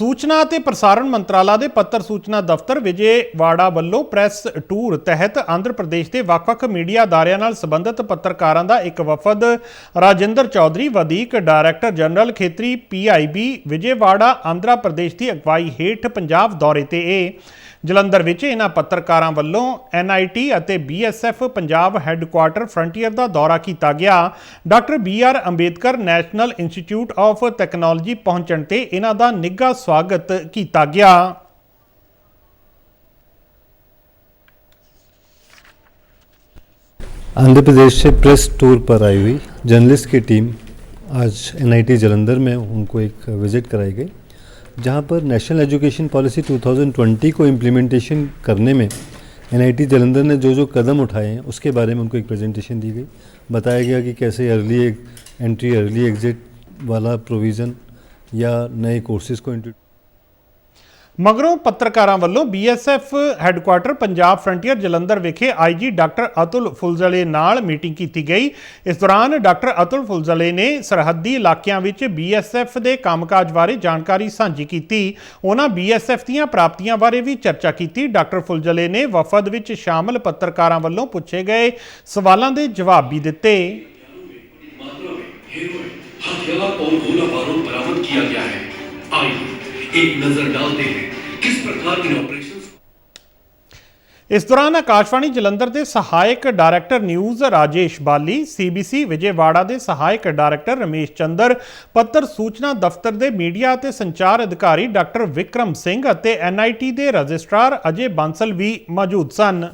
ਸੂਚਨਾ ਅਤੇ ਪ੍ਰਸਾਰਣ ਮੰਤਰਾਲਾ ਦੇ ਪੱਤਰ ਸੂਚਨਾ ਦਫ਼ਤਰ ਵਿਜੇਵਾੜਾ ਵੱਲੋਂ ਪ੍ਰੈਸ ਟੂਰ ਤਹਿਤ ਆਂਧਰ ਪ੍ਰਦੇਸ਼ ਦੇ ਵੱਖ-ਵੱਖ ਮੀਡੀਆ ਅਦਾਰਿਆਂ ਨਾਲ ਸੰਬੰਧਿਤ ਪੱਤਰਕਾਰਾਂ ਦਾ ਇੱਕ ਵਫਦ ਰਾਜਿੰਦਰ ਚੌਧਰੀ, ਵਧੀਕ ਡਾਇਰੈਕਟਰ ਜਨਰਲ ਖੇਤਰੀ ਪੀਆਈਬੀ ਵਿਜੇਵਾੜਾ ਆਂਧਰਾ ਪ੍ਰਦੇਸ਼ ਦੀ ਅਗਵਾਈ ਹੇਠ ਪੰਜਾਬ ਦੌਰੇ ਤੇ ਇਹ ਜਲੰਧਰ ਵਿੱਚ ਇਹਨਾਂ ਪੱਤਰਕਾਰਾਂ ਵੱਲੋਂ ਐਨਆਈਟੀ ਅਤੇ ਬੀਐਸਐਫ ਪੰਜਾਬ ਹੈੱਡਕੁਆਰਟਰ ਫਰੰਟੀਅਰ ਦਾ ਦੌਰਾ ਕੀਤਾ ਗਿਆ। Doctor BR Ambedkar National Institute of Technology ਪਹੁੰਚਣ ਤੇ ਇਹਨਾਂ ਦਾ ਨਿੱਘਾ ਸਵਾਗਤ ਕੀਤਾ ਗਿਆ आंध्र प्रदेश से प्रेस टूर पर आई हुई जर्नलिस्ट की टीम आज एनआईटी जलंधर में उनको एक विज़िट कराई गई जहां पर नेशनल एजुकेशन पॉलिसी 2020 को इम्प्लीमेंटेशन करने में एनआईटी जलंधर ने जो जो कदम उठाए हैं उसके बारे में उनको एक प्रेजेंटेशन दी गई बताया गया कि कैसे अर्ली एंट्री अर्ली एग्जिट वाला प्रोविज़न या नए कोर्सेज़ को इंट्रोड्यूस ਮਗਰੋਂ ਪੱਤਰਕਾਰਾਂ ਵੱਲੋਂ BSF headquarter Punjab Frontier Jalandhar ਵਿਖੇ ਆਈਜੀ ਡਾਕਟਰ ਅਤੁਲ ਫੁਲਜ਼ਲੇ ਨਾਲ ਮੀਟਿੰਗ ਕੀਤੀ ਗਈ ਇਸ ਦੌਰਾਨ ਡਾਕਟਰ ਅਤੁਲ ਫੁਲਜ਼ਲੇ ਨੇ ਸਰਹੱਦੀ ਇਲਾਕਿਆਂ ਵਿੱਚ ਬੀਐਸਐਫ ਦੇ ਕੰਮਕਾਜ ਬਾਰੇ ਜਾਣਕਾਰੀ ਸਾਂਝੀ ਕੀਤੀ ਉਹਨਾਂ ਬੀਐਸਐਫ ਦੀਆਂ ਪ੍ਰਾਪਤੀਆਂ ਬਾਰੇ ਵੀ ਚਰਚਾ ਕੀਤੀ ਡਾਕਟਰ ਫੁਲਜ਼ਲੇ ਨੇ ਵਫਦ ਵਿੱਚ ਸ਼ਾਮਲ ਪੱਤਰਕਾਰਾਂ ਵੱਲੋਂ ਪੁੱਛੇ ਗਏ ਸਵਾਲਾਂ ਦੇ ਜਵਾਬ ਵੀ ਦਿੱਤੇ मात्रा में हेरोइन हथियार और गोला बारूद बरामद किया गया है आइए एक नजर डालते हैं किस प्रकार इन ऑपरेशंस ਇਸ ਦੌਰਾਨ ਆਕਾਸ਼ਵਾਣੀ ਜਲੰਧਰ ਦੇ ਸਹਾਇਕ ਡਾਇਰੈਕਟਰ ਨਿਊਜ਼ ਰਾਜੇਸ਼ ਬਾਲੀ ਸੀਬੀਸੀ ਵਿਜੇਵਾੜਾ ਦੇ ਸਹਾਇਕ ਡਾਇਰੈਕਟਰ ਰਮੇਸ਼ ਚੰਦਰ ਪੱਤਰ ਸੂਚਨਾ ਦਫ਼ਤਰ ਦੇ ਮੀਡੀਆ ਅਤੇ ਸੰਚਾਰ ਅਧਿਕਾਰੀ ਡਾਕਟਰ ਵਿਕਰਮ ਸਿੰਘ ਅਤੇ ਐਨਆਈਟੀ ਦੇ ਰਜਿਸਟਰਾਰ ਅਜੇ ਬਾਂਸਲ ਵੀ ਮੌਜੂਦ ਸਨ